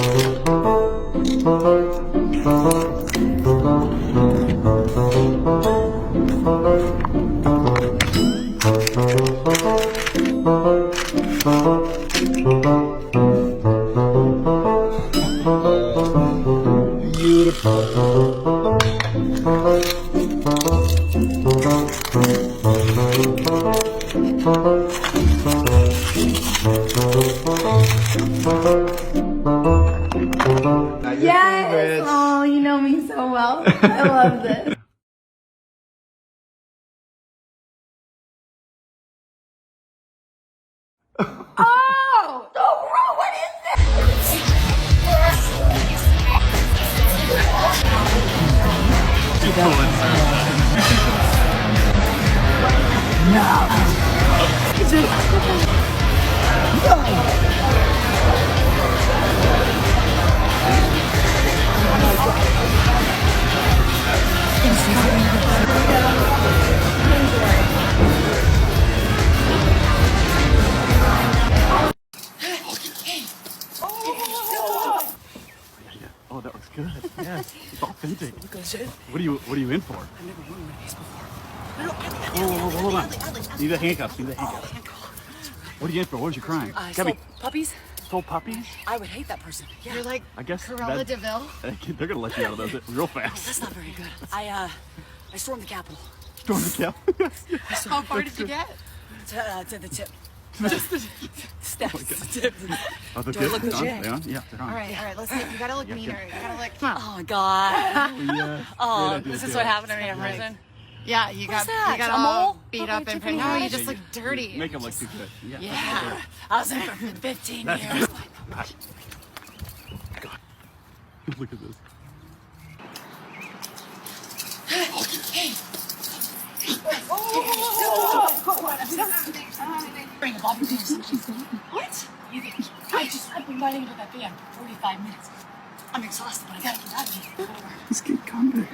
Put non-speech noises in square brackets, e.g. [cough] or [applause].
Yes. I love this. [laughs] Oh, so wrong. What is this? That looks good. Yes, it's authentic. [laughs] What are you What are you in for? I've never worn my face before. Whoa, whoa, whoa, hold on. Need the handcuffs. Need the handcuffs. What are you in for? What was your crime? Uh, Gabby, stole puppies? stole puppies? I would hate that person. Yeah. You're like I guess Cruella that- Deville. [laughs] They're gonna let you out of those real [laughs] fast. That's not very good. I uh, I stormed the Capitol Storm the cap. How far did you get? to, uh, to the tip. Just the steps. the tip. Oh, [laughs] Do I look they're legit? They're on? Yeah, they're on. All right, all right. Let's see. You gotta look meaner. You gotta look. Come on. Oh my God. [laughs] Yeah. [laughs] Oh, this is too. what happened to me in prison. Yeah, you got that? you got A all mole? beat Probably up and pretty. No, you just look dirty. Make them look too good. Yeah. Yeah. I was there for 15 years. God. Look at this. Bring a Bobby Pins. What? You think? I just, I've been riding with that van for 45 minutes. I'm exhausted, but I gotta get out of here. Whatever. This kid, calm down.